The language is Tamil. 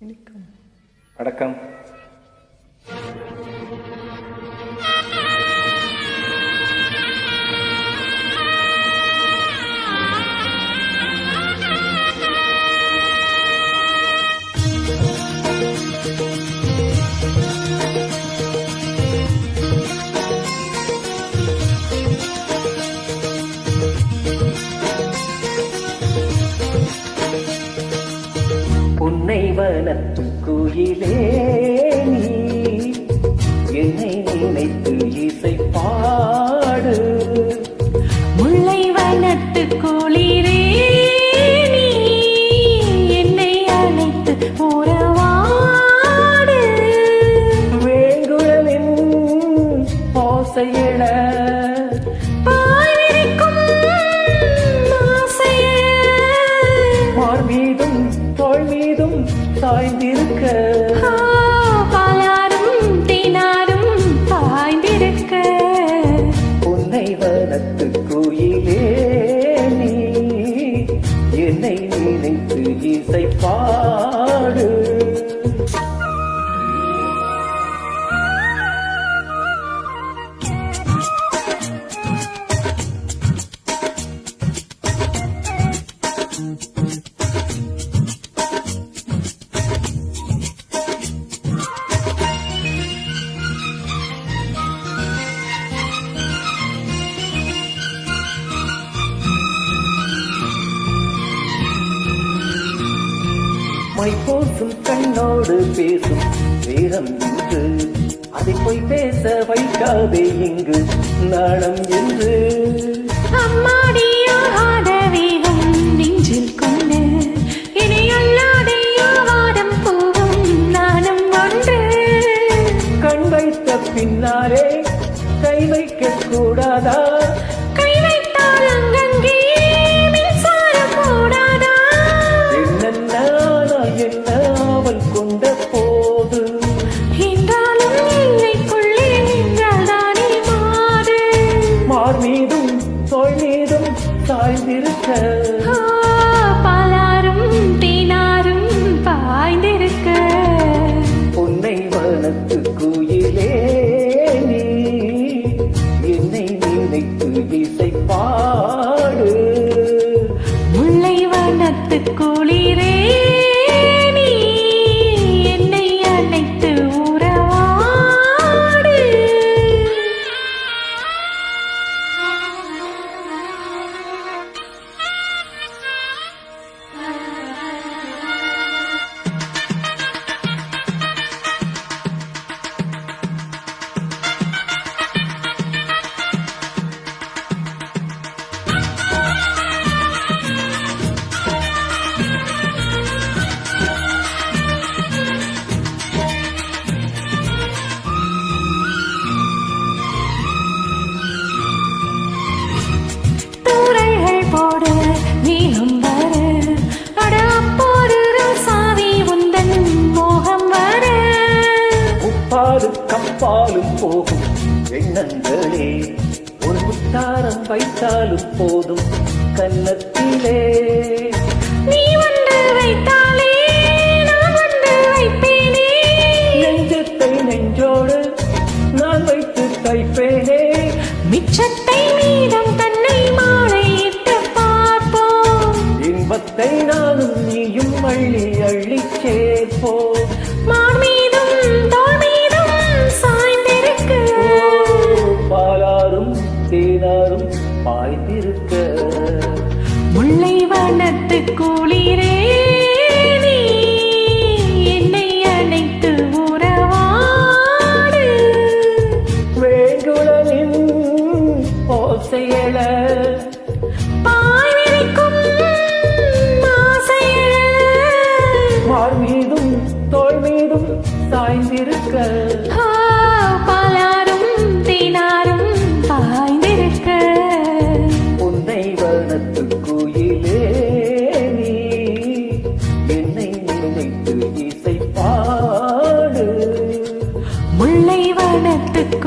வணக்கம் வணக்கம் உன்னை வனத்து குயிலே நீ. என்னை நினைத்து இசை மீதும் மை போசும் கண்ணோடு பேசும் நேரம் இன்று அதை போய் பேச வைக்காதே இங்கு நாணம் என்று. வேகம் பின்னாலே கை வைக்க கூடாதா தோள் மீதும் சாய்ந்திருக்க பாலாரும் தேனாரும் பாய்ந்திருக்க. உன்னை வனத்து கப்பாலும் போகும் எண்ணங்களே. ஒரு முத்தாரம் வைத்தாலும் போதும் கன்னத்திலே. நீ வந்து வைத்தாலே நான் வந்து வைப்பேனே. நெஞ்சத்தை நெஞ்சோடு நான் வைத்து தைப்பேனே. மிச்சத்தை மீதம் தன்னை மாலையிட்டு பார்ப்போம். இன்பத்தை நானும் நீயும் அள்ளி அள்ளி சேர்ப்போம். பாய்ந்திருக்க. முல்லை வனத்து குளிரே என்னை அழைத்து உறவாடு. வேங்குழலின் ஓசையள. மீதும் தோள் மீதும் சாய்ந்திருக்க. வனத்து